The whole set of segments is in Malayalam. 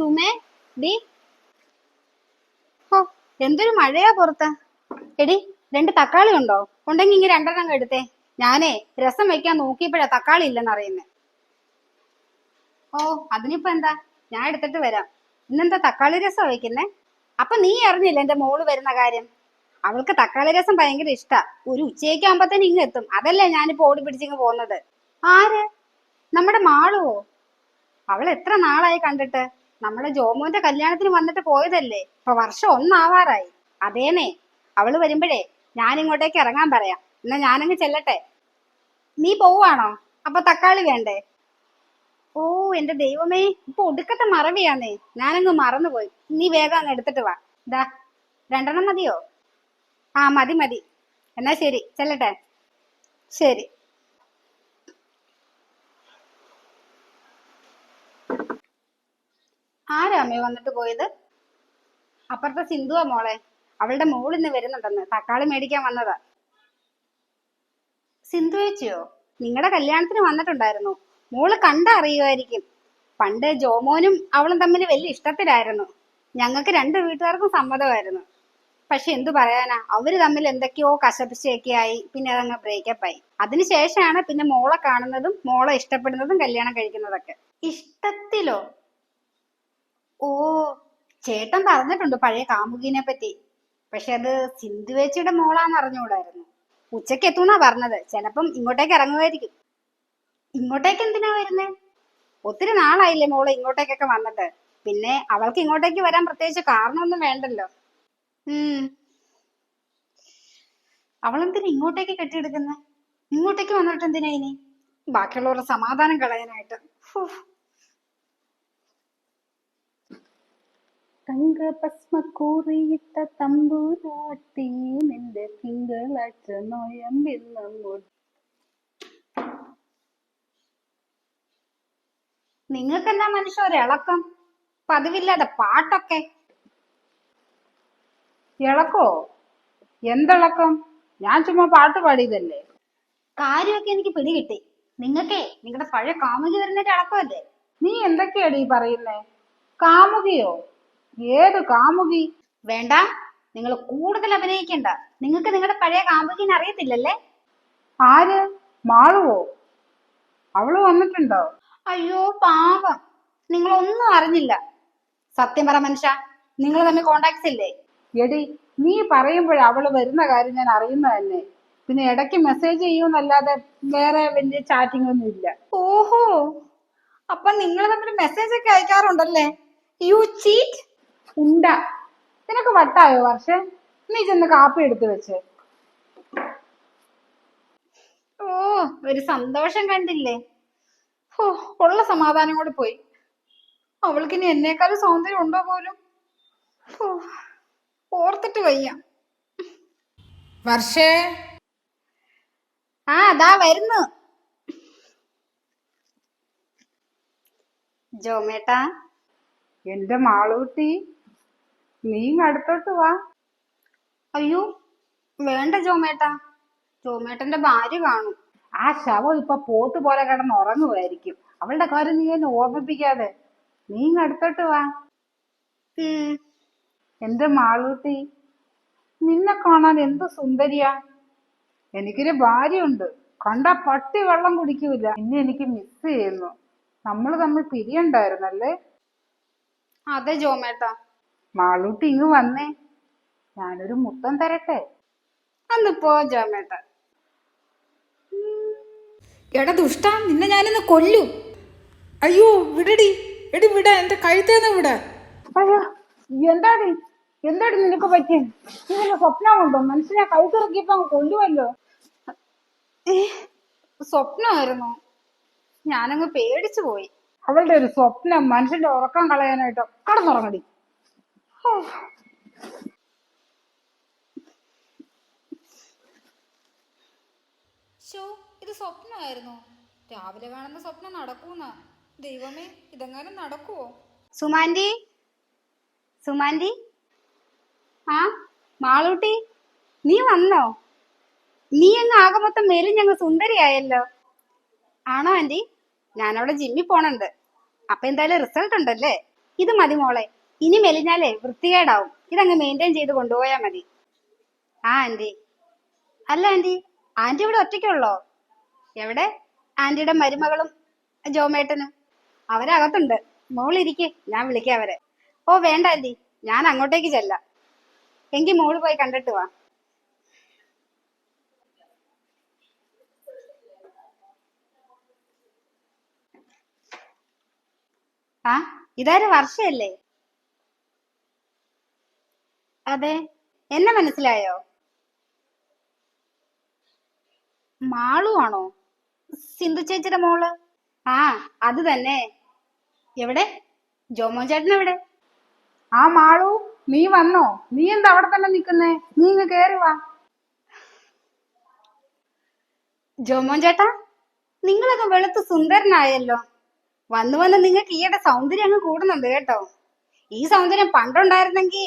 സുമേ ഡി? ഓ എന്തൊരു മഴയാ പുറത്ത്. എടി രണ്ട് തക്കാളി ഉണ്ടോ? ഉണ്ടെങ്കിൽ ഇങ്ങനെ രണ്ടെണ്ണം എടുത്തേ. ഞാനേ രസം വെക്കാൻ നോക്കിയപ്പോഴാ തക്കാളി ഇല്ലെന്ന് അറിയുന്നേ ഓ അതിനിപ്പോ എന്താ? ഞാൻ എടുത്തിട്ട് വരാം. ഇന്നെന്താ തക്കാളി രസം വെക്കുന്നേ? അപ്പൊ നീ അറിഞ്ഞില്ല എന്റെ മോൾ വരുന്ന കാര്യം? അവൾക്ക് തക്കാളി രസം ഭയങ്കര ഇഷ്ടാ. ഒരു ഉച്ചയൊക്കെ ആകുമ്പത്തേന് ഇങ്ങ് എത്തും. അതല്ലേ ഞാനിപ്പോ ഓടി പിടിച്ചിങ്ങ് പോകുന്നത് ആര്? നമ്മുടെ മാളുവോ? അവൾ എത്ര നാളായി കണ്ടിട്ട്? നമ്മുടെ ജോമോന്റെ കല്യാണത്തിന് വന്നിട്ട് പോയതല്ലേ? ഇപ്പൊ വർഷം ഒന്നാവാറായി. അതേനെ അവൾ വരുമ്പഴേ ഞാൻ ഇങ്ങോട്ടേക്ക് ഇറങ്ങാൻ പറയാം. എന്നാ ഞാനങ്ങ് ചെല്ലട്ടെ. നീ പോവാണോ അപ്പൊ തക്കാളി വേണ്ടേ? ഓ എന്റെ ദൈവമേ. ഇപ്പൊ ഒടുക്കത്തെ മറവിയാന്നേ. ഞാനങ്ങ് മറന്നുപോയി. നീ വേഗം അങ്ങ് എടുത്തിട്ട് വാ. ദാ രണ്ടെണ്ണം മതിയോ? ആ മതി മതി. എന്നാ ശരി. ചെല്ലട്ടെ. ശരി. അമ്മേ വന്നിട്ട് പോയത്? അപ്പുറത്തെ സിന്ധുവാ മോളെ. അവളുടെ മോൾ ഇന്ന് വരുന്നുണ്ടെന്ന്. തക്കാളി മേടിക്കാൻ വന്നതാ. സിന്ധു ചേച്ചിയോ? നിങ്ങളുടെ കല്യാണത്തിന് വന്നിട്ടുണ്ടായിരുന്നു. മോൾ കണ്ട അറിയുമായിരിക്കും. പണ്ട് ജോമോനും അവളും തമ്മിൽ വലിയ ഇഷ്ടത്തിലായിരുന്നു. ഞങ്ങൾക്ക് രണ്ട് വീട്ടുകാർക്കും സമ്മതമായിരുന്നു. പക്ഷെ എന്തു പറയാനാ അവർ തമ്മിൽ എന്തൊക്കെയോ കശപിശയൊക്കെ ആയി പിന്നെ അതങ്ങ് ബ്രേക്കപ്പ് ആയി. അതിനുശേഷമാണ് പിന്നെ മോളെ കാണുന്നതും മോളെ ഇഷ്ടപ്പെടുന്നതും കല്യാണം കഴിക്കുന്നതൊക്കെ. ഇഷ്ടത്തിലോ? ഓ ചേട്ടൻ പറഞ്ഞിട്ടുണ്ട് പഴയ കാമുകിനെ പറ്റി. പക്ഷെ അത് സിന്ധു ചേച്ചിയുടെ മോളാന്ന് അറിഞ്ഞുകൂടായിരുന്നു. ഉച്ചയ്ക്ക് എത്തുന്നാ പറഞ്ഞത്. ചിലപ്പം ഇങ്ങോട്ടേക്ക് ഇറങ്ങുമായിരിക്കും ഇങ്ങോട്ടേക്ക് എന്തിനാ വരുന്നേ? ഒത്തിരി നാളായില്ലേ മോൾ ഇങ്ങോട്ടേക്കൊക്കെ വന്നിട്ട്. പിന്നെ അവൾക്ക് ഇങ്ങോട്ടേക്ക് വരാൻ പ്രത്യേകിച്ച് കാരണമൊന്നും വേണ്ടല്ലോ. ഉം. അവളെന്തിനാ ഇങ്ങോട്ടേക്ക് കെട്ടിയെടുക്കുന്നെ? ഇങ്ങോട്ടേക്ക് വന്നിട്ട് എന്തിനാ ഇനി? ബാക്കിയുള്ളവരുടെ സമാധാനം കളയാനായിട്ട്. തങ്കഭസ്മക്കൂറിയിട്ട തമ്പൂരാട്ടി നിന്റെ തിങ്കളാഴ്ച നോയമ്പിൽ നമ്മൾ നിങ്ങൾക്ക് എന്താ മനുഷ്യ ഒരു ഇളക്കം പതിവില്ലാതെ പാട്ടൊക്കെ. ഇളക്കോ? എന്തിളക്കം? ഞാൻ ചുമ്മാ പാട്ട് പാടിയതല്ലേ? കാര്യമൊക്കെ എനിക്ക് പിടികിട്ടി നിങ്ങക്കേ നിങ്ങളുടെ പഴയ കാമുകി വരുന്നതിന്റെ ഇളക്കമല്ലേ? നീ എന്തൊക്കെയാടി പറയുന്നേ? കാമുകിയോ? ഏത് കാമുകി? വേണ്ട. നിങ്ങൾ കൂടുതൽ അഭിനയിക്കണ്ട. നിങ്ങൾക്ക് നിങ്ങളുടെ പഴയ കാമുകിനെ അറിയത്തില്ലല്ലേ? ആര്? മാളുവോ? അവൾ വന്നിട്ടുണ്ടോ? അയ്യോ പാവം. നിങ്ങളൊന്നും അറിഞ്ഞില്ല. സത്യം പറ മനുഷ്യ നിങ്ങൾ തമ്മിൽ കോണ്ടാക്ട്സ് ഇല്ലേ? എടി നീ പറയുമ്പോഴേ അവൾ വരുന്ന കാര്യം ഞാൻ അറിയുന്ന തന്നെ. പിന്നെ ഇടയ്ക്ക് മെസ്സേജ് ചെയ്യുമെന്നല്ലാതെ വേറെ വലിയ ചാറ്റിംഗ് ഒന്നും ഇല്ല. ഓഹോ. അപ്പൊ നിങ്ങൾ തമ്മിൽ മെസ്സേജ് ഒക്കെ അയക്കാറുണ്ടല്ലേ? യു ചീറ്റ് ഉണ്ട. നിനക്ക് വട്ടായോ വർഷേ? നീ ചെന്ന് കാപ്പി എടുത്തു വെച്ച്. ഓ ഒരു സന്തോഷം കണ്ടില്ലേ? ഓ ഉള്ള സമാധാനം കൂടി പോയി. അവൾക്ക് ഇനി എന്നേക്കാളും സൗന്ദര്യം ഉണ്ടോ പോലും? ഓ, ഓർത്തിട്ട് വയ്യ. വർഷേ? ആ അതാ വരുന്നു. ജോമേട്ടാ? എന്റെ മാളൂട്ടി. നീ അടുത്തോട്ട് വാ. അയ്യോ വേണ്ട ജോമേട്ടാ. ജോമേട്ടന്റെ ഭാര്യ കാണും. ആ ശവം ഇപ്പൊ പോത്ത് പോലെ കിടന്ന് ഉറങ്ങുമായിരിക്കും. അവളുടെ കാര്യം നീ എന്നെ ഓർമ്മിപ്പിക്കാതെ. നീ അടുത്തോട്ട് വാ. എന്റെ മാളൂട്ടി നിന്നെ കാണാൻ എന്ത് സുന്ദരിയാ. എനിക്കൊരു ഭാര്യയുണ്ട്. കണ്ട പട്ടി വെള്ളം കുടിക്കൂല. നിന്നെ എനിക്ക് മിസ് ചെയ്യുന്നു. നമ്മൾ തമ്മിൽ പിരിയണ്ടായിരുന്നല്ലേ? അതെ ജോമേട്ടാ. മാളൂട്ടി ഇങ്ങ് വന്നേ. ഞാനൊരു മുത്തം തരട്ടെ? അന്ന് പോ ജോമേട്ട. എടാ ദുഷ്ട നിന്നെ ഞാനിന്ന് കൊല്ലു. അയ്യോ വിടടി. എടി വിട. എന്റെ കഴുത്തേന്ന് വിട. അയ്യോ എന്താടി? എന്താടി നിനക്ക് പറ്റി ഇങ്ങനെ സ്വപ്നമുണ്ടോ മനുഷ്യനെ കഴുത്തിറക്കിയപ്പോ കൊല്ലുമല്ലോ ഏ, സ്വപ്നമായിരുന്നു. ഞാനങ്ങ് പേടിച്ചു പോയി. അവളുടെ ഒരു സ്വപ്നം മനുഷ്യന്റെ ഉറക്കം കളയാനായിട്ടോ കടന്നുറങ്ങടി. ഇത് സ്വപ്നമായിരുന്നു? രാവിലെ കാണുന്ന സ്വപ്നം നടക്കൂന്ന. ദൈവമേ ഇതെങ്ങാനും നടക്കുവോ? സുമാന്തി സുമാന്തി ആ മാളൂട്ടി നീ വന്നോ? നീ അങ്ങ് ആകെ മൊത്തം മേലും ഞങ്ങൾ സുന്ദരിയായല്ലോ. ആണോ ആന്റി ഞാനവിടെ ജിമ്മിൽ പോണുണ്ട്. അപ്പൊ എന്തായാലും റിസൾട്ട് ഉണ്ടല്ലേ? ഇത് മതി മോളെ. ഇനി മെലിഞ്ഞാലേ വൃത്തികേടാവും. ഇതങ്ങ് മെയിന്റെയിൻ ചെയ്ത് കൊണ്ടുപോയാ മതി. ആ ആന്റി. അല്ല ആന്റി. ആന്റി ഇവിടെ ഒറ്റയ്ക്കുള്ളോ? എവിടെ? ആന്റിയുടെ മരുമകളും ജോമേട്ടനും. അവരകത്തുണ്ട്. മോളിരിക്കെ. ഞാൻ വിളിക്കാം അവരെ. ഓ വേണ്ട ആന്റി. ഞാൻ അങ്ങോട്ടേക്ക് ചെല്ലാം. എങ്കിൽ മോൾ പോയി കണ്ടിട്ട് വാ. ആ ഇതാര് വർഷയല്ലേ? അതെ. എന്നെ മനസ്സിലായോ? മാളു ആണോ? സിന്ധു ചേച്ചിയുടെ മോൾ? ആ അത് തന്നെ. എവിടെ? ജോമോൻ ചേട്ടൻ എവിടെ? ആ മാളു നീ വന്നോ? നീ എന്താ അവിടെ തന്നെ നിക്കുന്നേ നീ ഇങ്ങ് കേറി വാ. ജോമോൻ ചേട്ടാ നിങ്ങളൊക്കെ വെളുത്ത് സുന്ദരനായല്ലോ. വന്നു വന്ന് നിങ്ങൾക്ക് ഈയുടെ സൗന്ദര്യം അങ്ങ് കൂടുന്നുണ്ട് കേട്ടോ. ഈ സൗന്ദര്യം പണ്ടുണ്ടായിരുന്നെങ്കിൽ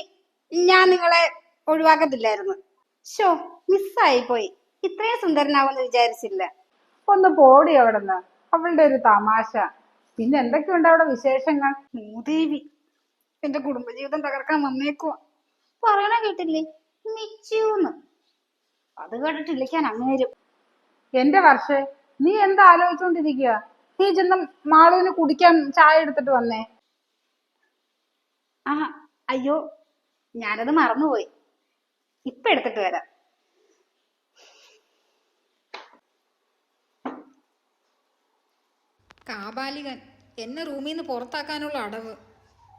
ഞാൻ നിങ്ങളെ ഒഴിവാക്കത്തില്ലായിരുന്നു. ഷോ മിസ്സായി പോയി. ഇത്രയും സുന്ദരനാവെന്ന് വിചാരിച്ചില്ല. ഒന്ന് പോടി അവിടുന്ന്. അവളുടെ ഒരു തമാശ. പിന്നെ എന്തൊക്കെയുണ്ട് അവിടെ വിശേഷങ്ങൾ? മൂദേവി എന്റെ കുടുംബജീവിതം തകർക്കാൻ വന്നേക്കുവാ. പറയണ കേട്ടില്ലേ? മിച്ചൂന്ന്. അത് കേട്ടിട്ടില്ലിക്കാൻ അങ്ങേരും എന്റെ വർഷേ നീ എന്താ ആലോചിച്ചോണ്ടിരിക്കുക നീ ചെന്ന് മാളുവിന് കുടിക്കാൻ ചായ എടുത്തിട്ട് വന്നേ. ആ അയ്യോ ഞാനത് മറന്നുപോയി. ഇപ്പൊ എടുത്തിട്ട് വരാം. കാബാലികൻ എന്നെ റൂമിൽ നിന്ന് പുറത്താക്കാനുള്ള അടവ്.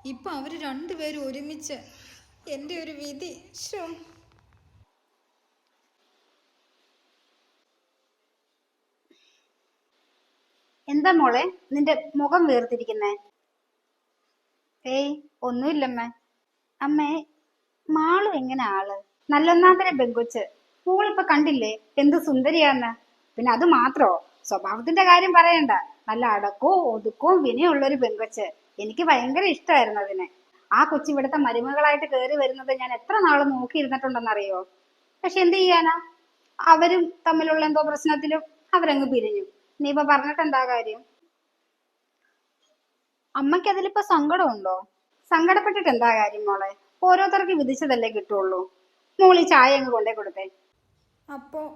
ഇപ്പൊ അവർ രണ്ടുപേരും ഒരുമിച്ച് എന്റെ ഒരു വിധി. ഷോ എന്താ മോളെ? നിന്റെ മുഖം വീർത്തിരിക്കുന്നേ ഏയ് ഒന്നുമില്ലമ്മേ. അമ്മേ മാളു എങ്ങനെ ആൾ? നല്ലൊന്നാന്തര പെങ്കൊച്ച്. മോളിപ്പൊ കണ്ടില്ലേ? എന്ത് സുന്ദരിയാന്ന്. പിന്നെ അത് മാത്രോ? സ്വഭാവത്തിന്റെ കാര്യം പറയണ്ട. നല്ല അടക്കവും ഒതുക്കവും വിനയുള്ള ഒരു പെങ്കൊച്ച്. എനിക്ക് ഭയങ്കര ഇഷ്ടമായിരുന്നു അതിനെ. ആ കൊച്ചി ഇവിടുത്തെ മരുമകളായിട്ട് കയറി വരുന്നത് ഞാൻ എത്ര നാൾ നോക്കിയിരുന്നിട്ടുണ്ടെന്നറിയോ? പക്ഷെ എന്ത് ചെയ്യാനാ? അവരും തമ്മിലുള്ള എന്തോ പ്രശ്നത്തിലും അവരങ്ങ് പിരിഞ്ഞു. നീ ഇപ്പൊ പറഞ്ഞിട്ട് എന്താ കാര്യം? അമ്മയ്ക്ക് അതിലിപ്പോ സങ്കടമുണ്ടോ? സങ്കടപ്പെട്ടിട്ട് എന്താ കാര്യം മോളെ? ഓരോരുത്തർക്ക് വിധിച്ചതല്ലേ കിട്ടുള്ളൂ. മോളി ചായ അങ്ങ് കൊണ്ടേ കൊടുത്തേ. അപ്പോൾ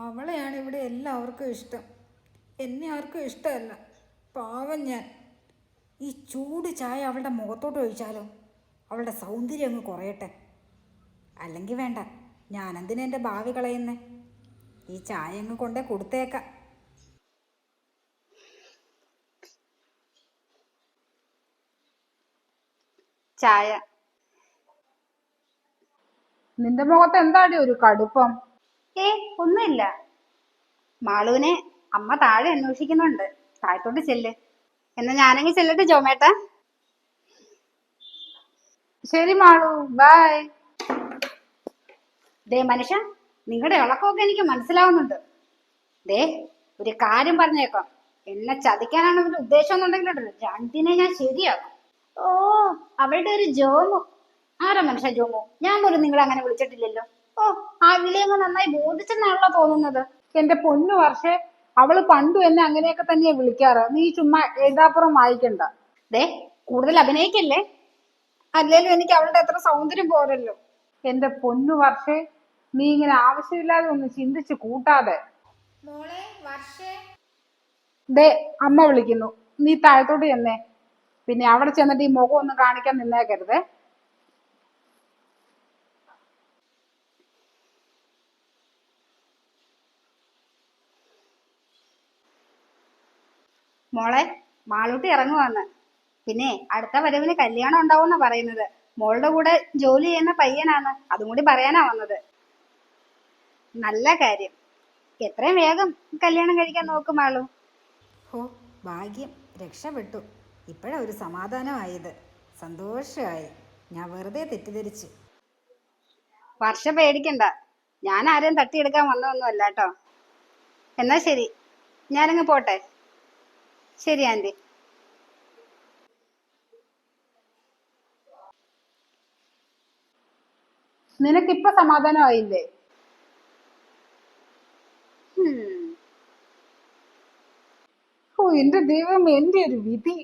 അവളെയാണ് ഇവിടെ എല്ലാവർക്കും ഇഷ്ടം. എന്നെ ആർക്കും ഇഷ്ടമല്ല. പാവം ഞാൻ. ഈ ചൂട് ചായ അവളുടെ മുഖത്തോട്ട് ഒഴിച്ചാലോ? അവളുടെ സൗന്ദര്യം അങ്ങ് കുറയട്ടെ. അല്ലെങ്കിൽ വേണ്ട. ഞാനെന്തിനാ എന്റെ ഭാവി കളയുന്നേ? ഈ ചായ അങ്ങ് കൊണ്ടേ കൊടുത്തേക്കാം. ചായ. നിന്റെ മുഖത്ത് എന്താടി ഒരു കടുപ്പം? ഏ ഒന്നുമില്ല. മാളുവിനെ അമ്മ താഴെ അന്വേഷിക്കുന്നുണ്ട്. താഴത്തോട്ട് ചെല്ല്. എന്നാ ഞാനെങ്കിൽ ചെല്ലട്ടെ ജോമേട്ട? ശരി മാളു ബൈ ദേ മനുഷ്യ നിങ്ങളുടെ ഇളക്കമൊക്കെ എനിക്ക് മനസ്സിലാവുന്നുണ്ട്. ദേ ഒരു കാര്യം പറഞ്ഞേക്കാം. എന്നെ ചതിക്കാനാണ് ഒരു ഉദ്ദേശം എന്നുണ്ടെങ്കിൽ ഉണ്ടല്ലോ, രണ്ടിനെ ഞാൻ ശരിയാക്കും. ഓ അവളുടെ ഒരു ജോമു. ആരാ മനുഷ്യ ജോമോ? ഞാൻ പോലും നിങ്ങൾ അങ്ങനെ വിളിച്ചിട്ടില്ലല്ലോ. ഓ ആ വിളിയങ്ങ് നന്നായി ബോധിച്ചെന്നാണല്ലോ തോന്നുന്നത്. എന്റെ പൊന്നു വർഷേ അവൾ പണ്ടും എന്നെ അങ്ങനെയൊക്കെ തന്നെയാ വിളിക്കാറ്. നീ ചുമ്മാ എഴുതാപ്പുറം വായിക്കണ്ട. ദേ കൂടുതൽ അഭിനയിക്കല്ലേ? അല്ലേലും എനിക്ക് അവളുടെ അത്ര സൗന്ദര്യം പോരല്ലോ. എന്റെ പൊന്നു വർഷേ നീ ഇങ്ങനെ ആവശ്യമില്ലാതെ ഒന്ന് ചിന്തിച്ചു കൂട്ടാതെ. മോളെ വർഷേ. ദേ അമ്മ വിളിക്കുന്നു. നീ താഴത്തോട്ട് ചെന്നേ. പിന്നെ അവിടെ ചെന്നിട്ട് ഈ മുഖം ഒന്നും കാണിക്കാൻ നിന്നേക്കരുതേ. മോളെ മാളൂട്ടി ഇറങ്ങുവാന്ന്. പിന്നെ അടുത്ത വരവിന് കല്യാണം ഉണ്ടാവുന്ന പറയുന്നത്. മോളുടെ കൂടെ ജോലി ചെയ്യുന്ന പയ്യനാണ് അതും കൂടി പറയാനാ വന്നത്. നല്ല കാര്യം. എത്രയും വേഗം കല്യാണം കഴിക്കാൻ നോക്കും മാളു. ഹോ ഭാഗ്യം. രക്ഷപ്പെട്ടു ഇപ്പോഴാ ഒരു സമാധാനമായത്. സന്തോഷമായി ഞാൻ വെറുതെ തെറ്റിദ്ധരിച്ചു. വർഷ പേടിക്കണ്ട. ഞാൻ ആരെയും തട്ടിയെടുക്കാൻ വന്നതൊന്നും അല്ല കേട്ടോ. എന്നാ ശരി. ഞാനങ്ങ് പോട്ടെ. ശരി ആന്റി നിനക്കിപ്പൊ സമാധാനമായില്ലേ? ആയില്ലേ ഓ എന്റെ ദൈവം എന്റെ ഒരു വിധി.